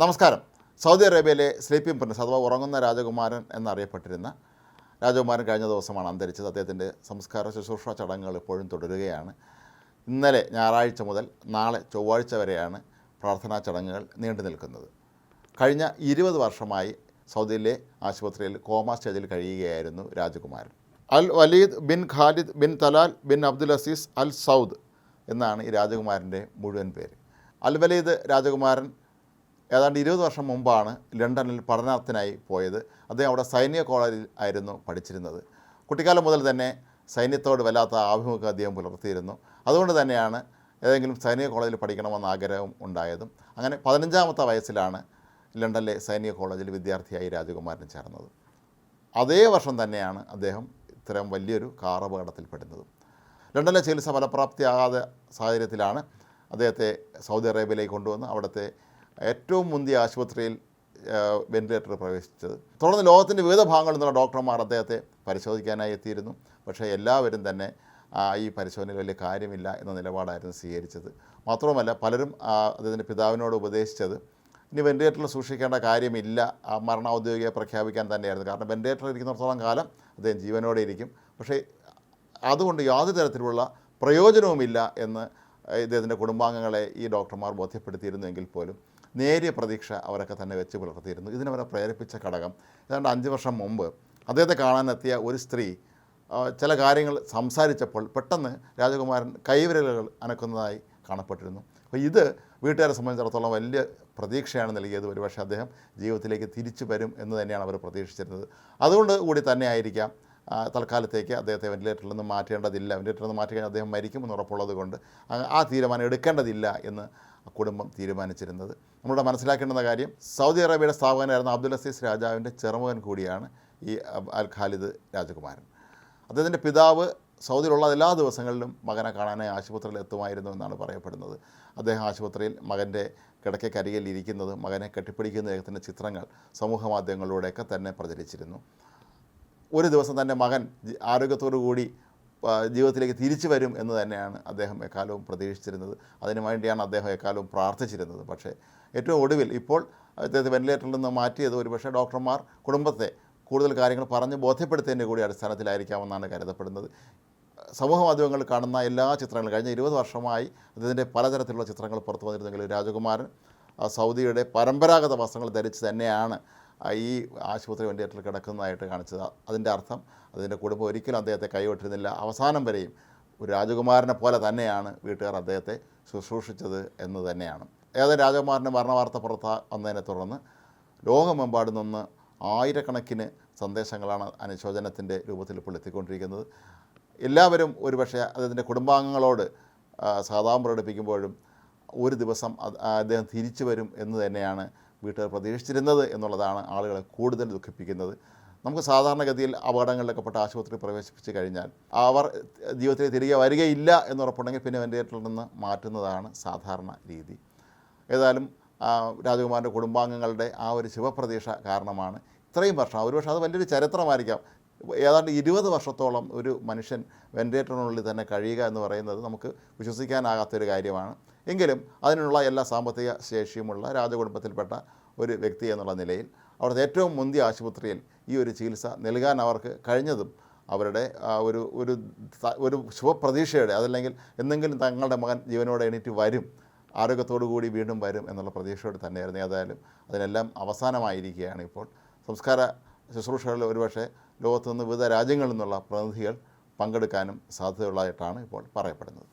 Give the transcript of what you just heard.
നമസ്കാരം. സൗദി അറേബ്യയിലെ sleeping Prince അഥവാ ഉറങ്ങുന്ന രാജകുമാരൻ എന്നറിയപ്പെട്ടിരുന്ന രാജകുമാരൻ കഴിഞ്ഞ ദിവസമാണ് അന്തരിച്ചത്. അദ്ദേഹത്തിന്റെ സംസ്കാര ശുശ്രൂഷ ചടങ്ങുകൾ ഇപ്പോഴും തുടരുകയാണ്. ഇന്നലെ ഞായറാഴ്ച മുതൽ നാളെ ചൊവ്വാഴ്ച വരെയാണ് പ്രാർത്ഥനാ ചടങ്ങുകൾ നീണ്ടു നിൽക്കുന്നത്. കഴിഞ്ഞ ഇരുപത് വർഷമായി സൗദിയിലെ ആശുപത്രിയിൽ കോമ സ്റ്റേജിൽ കഴിയുകയായിരുന്നു രാജകുമാരൻ. Al Waleed bin Khalid bin Talal bin Abdul Aziz Al Saud എന്നാണ് ഈ രാജകുമാരന്റെ മുഴുവൻ പേര്. അൽ വലീദ് രാജകുമാരൻ ഏതാണ്ട് ഇരുപത് വർഷം മുമ്പാണ് ലണ്ടനിൽ പഠനാർത്ഥിനായി പോയത്. അദ്ദേഹം അവിടെ സൈനിക കോളേജിൽ ആയിരുന്നു പഠിച്ചിരുന്നത്. കുട്ടിക്കാലം മുതൽ തന്നെ സൈന്യത്തോട് വല്ലാത്ത ആഭിമുഖ്യം അദ്ദേഹം പുലർത്തിയിരുന്നു. അതുകൊണ്ട് തന്നെയാണ് ഏതെങ്കിലും സൈനിക കോളേജിൽ പഠിക്കണമെന്ന ആഗ്രഹം ഉണ്ടായതും. അങ്ങനെ പതിനഞ്ചാമത്തെ വയസ്സിലാണ് ലണ്ടനിലെ സൈനിക കോളേജിൽ വിദ്യാർത്ഥിയായി രാജകുമാരൻ ചേർന്നത്. അതേ വർഷം തന്നെയാണ് അദ്ദേഹം ഇത്തരം വലിയൊരു കാർ അപകടത്തിൽപ്പെടുന്നതും ലണ്ടനിലെ ചികിത്സ ഫലപ്രാപ്തിയാകാതെ സാഹചര്യത്തിലാണ് അദ്ദേഹത്തെ സൗദി അറേബ്യയിലേക്ക് കൊണ്ടുവന്ന് അവിടുത്തെ ഏറ്റവും മുന്തിയ ആശുപത്രിയിൽ വെന്റിലേറ്റർ പ്രവേശിച്ചത്. തുടർന്ന് ലോകത്തിന്റെ വിവിധ ഭാഗങ്ങളിൽ നിന്നുള്ള ഡോക്ടർമാർ അദ്ദേഹത്തെ പരിശോധിക്കാനായി എത്തിയിരുന്നു. പക്ഷേ എല്ലാവരും തന്നെ ഈ പരിശോധനയിൽ വലിയ കാര്യമില്ല എന്ന നിലപാടായിരുന്നു സ്വീകരിച്ചത്. മാത്രവുമല്ല പലരും അദ്ദേഹത്തിന്റെ പിതാവിനോട് ഉപദേശിച്ചത് ഇനി വെന്റിലേറ്ററിൽ സൂക്ഷിക്കേണ്ട കാര്യമില്ല. മരണ ഔദ്യോഗിക പ്രഖ്യാപിക്കാൻ തന്നെയായിരുന്നു. കാരണം വെന്റിലേറ്ററിൽ ഇരിക്കുന്നിടത്തോളം കാലം അദ്ദേഹം ജീവനോടെ ഇരിക്കും. പക്ഷേ അതുകൊണ്ട് യാതൊരു തരത്തിലുള്ള പ്രയോജനവുമില്ല എന്ന് ഇദ്ദേഹത്തിന്റെ കുടുംബാംഗങ്ങളെ ഈ ഡോക്ടർമാർ ബോധ്യപ്പെടുത്തിയിരുന്നെങ്കിൽ പോലും നേരിയ പ്രതീക്ഷ അവരൊക്കെ തന്നെ വെച്ച് പുലർത്തിയിരുന്നു. ഇതിനവരെ പ്രേരിപ്പിച്ച ഘടകം. ഏതാണ്ട് അഞ്ച് വർഷം മുമ്പ് അദ്ദേഹത്തെ കാണാനെത്തിയ ഒരു സ്ത്രീ ചില കാര്യങ്ങൾ സംസാരിച്ചപ്പോൾ പെട്ടെന്ന് രാജകുമാരൻ കൈവിരലുകൾ അനക്കുന്നതായി കാണപ്പെട്ടിരുന്നു. അപ്പോൾ ഇത് വീട്ടുകാരെ സംബന്ധിച്ചിടത്തോളം വലിയ പ്രതീക്ഷയാണ് നൽകിയത്. ഒരുപക്ഷെ അദ്ദേഹം ജീവിതത്തിലേക്ക് തിരിച്ചു വരും എന്ന് തന്നെയാണ് അവർ പ്രതീക്ഷിച്ചിരുന്നത്. അതുകൊണ്ട് കൂടി തന്നെ ആയിരിക്കാം ആ, തൽക്കാലത്തേക്ക് അദ്ദേഹത്തെ വെന്റിലേറ്ററിൽ നിന്ന് മാറ്റേണ്ടതില്ല. വെന്റിലേറ്ററിൽ നിന്ന് മാറ്റി കഴിഞ്ഞാൽ അദ്ദേഹം മരിക്കുമെന്ന് ഉറപ്പുള്ളത് കൊണ്ട് ആ- തീരുമാനം എടുക്കേണ്ടതില്ല എന്ന് കുടുംബം തീരുമാനിച്ചിരുന്നത്. നമ്മുടെ മനസ്സിലാക്കേണ്ടുന്ന കാര്യം സൗദി അറേബ്യയുടെ സ്ഥാപകനായിരുന്ന അബ്ദുൽ അസീസ് രാജാവിന്റെ ചെറുമകൻ കൂടിയാണ് ഈ അൽ ഖാലിദ് രാജകുമാരൻ. അദ്ദേഹത്തിന്റെ പിതാവ് സൗദിയിലുള്ള എല്ലാ ദിവസങ്ങളിലും മകനെ കാണാനായി ആശുപത്രിയിൽ എത്തുമായിരുന്നു എന്നാണ് പറയപ്പെടുന്നത്. അദ്ദേഹം ആശുപത്രിയിൽ മകന്റെ കിടക്കക്കരികിൽ ഇരിക്കുന്നത് മകനെ കെട്ടിപ്പിടിക്കുന്ന അദ്ദേഹത്തിന്റെ ചിത്രങ്ങൾ സമൂഹ മാധ്യമങ്ങളിലൂടെയൊക്കെ തന്നെ പ്രചരിച്ചിരുന്നു. ഒരു ദിവസം തന്റെ മകൻ ആരോഗ്യത്തോടു കൂടി ജീവിതത്തിലേക്ക് തിരിച്ചു വരും എന്ന് തന്നെയാണ് അദ്ദേഹം എക്കാലവും പ്രതീക്ഷിച്ചിരുന്നത്. അതിനുവേണ്ടിയാണ് അദ്ദേഹം എക്കാലവും പ്രാർത്ഥിച്ചിരുന്നത്. പക്ഷേ ഏറ്റവും ഒടുവിൽ ഇപ്പോൾ അദ്ദേഹത്തെ വെന്റിലേറ്ററിൽ നിന്ന് മാറ്റിയത് ഒരുപക്ഷെ ഡോക്ടർമാർ കുടുംബത്തെ കൂടുതൽ കാര്യങ്ങൾ പറഞ്ഞ് ബോധ്യപ്പെടുത്തിയതിന്റെ കൂടി അടിസ്ഥാനത്തിലായിരിക്കാമെന്നാണ് കരുതപ്പെടുന്നത്. സമൂഹ മാധ്യമങ്ങളിൽ കാണുന്ന എല്ലാ ചിത്രങ്ങളും കഴിഞ്ഞ ഇരുപത് വർഷമായി അദ്ദേഹത്തിന്റെ പലതരത്തിലുള്ള ചിത്രങ്ങൾ പുറത്തു വന്നിരുന്നെങ്കിലും രാജകുമാരൻ സൗദിയുടെ പരമ്പരാഗത വസ്ത്രങ്ങൾ ധരിച്ച് തന്നെയാണ് ഈ ആശുപത്രി വെന്റിലേറ്ററിൽ കിടക്കുന്നതായിട്ട് കാണിച്ചത്. അതിന്റെ അർത്ഥം അതിന്റെ കുടുംബം ഒരിക്കലും അദ്ദേഹത്തെ കൈവിട്ടിരുന്നില്ല. അവസാനം വരെയും ഒരു രാജകുമാരനെ പോലെ തന്നെയാണ് വീട്ടുകാർ അദ്ദേഹത്തെ ശുശ്രൂഷിച്ചത് എന്ന് തന്നെയാണ്. ഏതായാലും രാജകുമാരന്റെ മരണവാർത്ത പുറത്ത് വന്നതിനെ തുടർന്ന് ലോകമെമ്പാടും നിന്ന് ആയിരക്കണക്കിന് സന്ദേശങ്ങളാണ് അനുശോചനത്തിന്റെ രൂപത്തിൽ ഇപ്പോൾ എത്തിക്കൊണ്ടിരിക്കുന്നത്. എല്ലാവരും ഒരുപക്ഷെ അദ്ദേഹത്തിന്റെ കുടുംബാംഗങ്ങളോട് സഹതാപം പ്രകടിപ്പിക്കുമ്പോഴും ഒരു ദിവസം അദ്ദേഹം തിരിച്ചു വരും എന്ന് തന്നെയാണ് വീട്ടുകാർ പ്രതീക്ഷിച്ചിരുന്നത് എന്നുള്ളതാണ് ആളുകളെ കൂടുതൽ ദുഃഖിപ്പിക്കുന്നത്. നമുക്ക് സാധാരണഗതിയിൽ അപകടങ്ങളിലൊക്കെ പെട്ട ആശുപത്രി പ്രവേശിപ്പിച്ച് കഴിഞ്ഞാൽ അവർ ജീവിതത്തിൽ തിരികെ വരികയില്ല എന്നുറപ്പുണ്ടെങ്കിൽ പിന്നെ വെന്റിലേറ്ററിൽ നിന്ന് മാറ്റുന്നതാണ് സാധാരണ രീതി. ഏതായാലും രാജകുമാരന്റെ കുടുംബാംഗങ്ങളുടെ ആ ഒരു ശുഭപ്രതീക്ഷ കാരണമാണ് ഇത്രയും വർഷം. ഒരുപക്ഷെ അത് വലിയൊരു ചരിത്രമായിരിക്കാം. ഏതാണ്ട് ഇരുപത് വർഷത്തോളം ഒരു മനുഷ്യൻ വെന്റിലേറ്ററിനുള്ളിൽ തന്നെ കഴിയുക എന്ന് പറയുന്നത് നമുക്ക് വിശ്വസിക്കാനാകാത്തൊരു കാര്യമാണ്. എങ്കിലും അതിനുള്ള എല്ലാ സാമ്പത്തിക ശേഷിയുമുള്ള രാജകുടുംബത്തിൽപ്പെട്ട ഒരു വ്യക്തി എന്നുള്ള നിലയിൽ അവിടുത്തെ ഏറ്റവും മുന്തിയ ആശുപത്രിയിൽ ഈ ഒരു ചികിത്സ നൽകാൻ അവർക്ക് കഴിഞ്ഞതും അവരുടെ ഒരു ഒരു ഒരു ശുഭപ്രതീക്ഷയുടെ അതല്ലെങ്കിൽ എന്തെങ്കിലും തങ്ങളുടെ മകൻ ജീവനോടെ എണീറ്റ് വരും ആരോഗ്യത്തോടു കൂടി വീണ്ടും വരും എന്നുള്ള പ്രതീക്ഷയോട് തന്നെയായിരുന്നു. ഏതായാലും അതിനെല്ലാം അവസാനമായിരിക്കുകയാണ് ഇപ്പോൾ. സംസ്കാര ശുശ്രൂഷകളിൽ ഒരുപക്ഷെ ലോകത്തു നിന്ന് വിവിധ രാജ്യങ്ങളിൽ നിന്നുള്ള പ്രതിനിധികൾ പങ്കെടുക്കാനും സാധ്യതയുള്ളതായിട്ടാണ് ഇപ്പോൾ പറയപ്പെടുന്നത്.